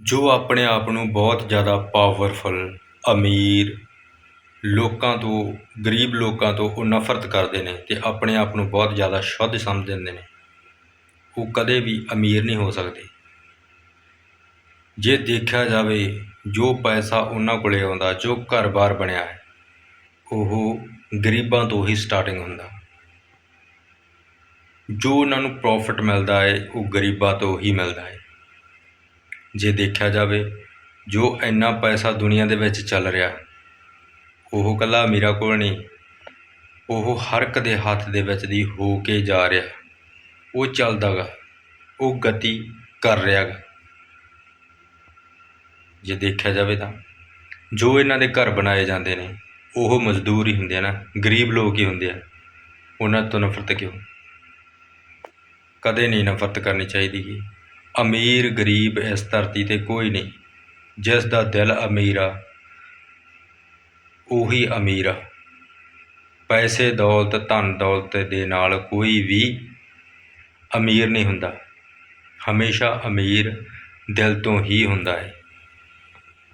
ਜੋ ਆਪਣੇ ਆਪ ਨੂੰ ਬਹੁਤ ਜ਼ਿਆਦਾ ਪਾਵਰਫੁਲ ਅਮੀਰ ਲੋਕਾਂ ਤੋਂ, ਗਰੀਬ ਲੋਕਾਂ ਤੋਂ ਉਹ ਨਫ਼ਰਤ ਕਰਦੇ ਨੇ ਅਤੇ ਆਪਣੇ ਆਪ ਨੂੰ ਬਹੁਤ ਜ਼ਿਆਦਾ ਸ਼ੁੱਧ ਸਮਝ ਦਿੰਦੇ ਨੇ। ਉਹ ਕਦੇ ਵੀ ਅਮੀਰ ਨਹੀਂ ਹੋ ਸਕਦੇ। ਜੇ ਦੇਖਿਆ ਜਾਵੇ, ਜੋ ਪੈਸਾ ਉਹਨਾਂ ਕੋਲ ਆਉਂਦਾ, ਜੋ ਘਰ-ਬਾਰ ਬਣਿਆ ਹੈ, ਉਹ ਗਰੀਬਾਂ ਤੋਂ ਹੀ ਸਟਾਰਟਿੰਗ ਹੁੰਦਾ। ਜੋ ਉਹਨਾਂ ਨੂੰ ਪ੍ਰੋਫਿਟ ਮਿਲਦਾ ਹੈ, ਉਹ ਗਰੀਬਾਂ ਤੋਂ ਹੀ ਮਿਲਦਾ ਹੈ। ਜੇ ਦੇਖਿਆ ਜਾਵੇ, ਜੋ ਇੰਨਾ ਪੈਸਾ ਦੁਨੀਆ ਦੇ ਵਿੱਚ ਚੱਲ ਰਿਹਾ, ਉਹ ਇਕੱਲਾ ਅਮੀਰਾਂ ਕੋਲ ਨਹੀਂ, ਉਹ ਹਰ ਇੱਕ ਦੇ ਹੱਥ ਦੇ ਵਿੱਚ ਦੀ ਹੋ ਕੇ ਜਾ ਰਿਹਾ। ਉਹ ਚੱਲਦਾ ਗਾ, ਉਹ ਗਤੀ ਕਰ ਰਿਹਾ ਗਾ। ਜੇ ਦੇਖਿਆ ਜਾਵੇ ਤਾਂ, ਜੋ ਇਹਨਾਂ ਦੇ ਘਰ ਬਣਾਏ ਜਾਂਦੇ ਨੇ, ਉਹ ਮਜ਼ਦੂਰ ਹੀ ਹੁੰਦੇ ਆ ਨਾ, ਗਰੀਬ ਲੋਕ ਹੀ ਹੁੰਦੇ ਆ। ਉਹਨਾਂ ਤੋਂ ਨਫ਼ਰਤ ਕਿਉਂ? ਕਦੇ ਨਹੀਂ ਨਫ਼ਰਤ ਕਰਨੀ ਚਾਹੀਦੀ ਗੀ। ਅਮੀਰ ਗਰੀਬ ਇਸ ਧਰਤੀ 'ਤੇ ਕੋਈ ਨਹੀਂ, ਜਿਸ ਦਾ ਦਿਲ ਅਮੀਰ ਆ, ਉਹੀ ਅਮੀਰ ਆ। ਪੈਸੇ ਦੌਲਤ ਧਨ ਦੌਲਤ ਦੇ ਨਾਲ ਕੋਈ ਵੀ ਅਮੀਰ ਨਹੀਂ ਹੁੰਦਾ। ਹਮੇਸ਼ਾ ਅਮੀਰ ਦਿਲ ਤੋਂ ਹੀ ਹੁੰਦਾ ਹੈ।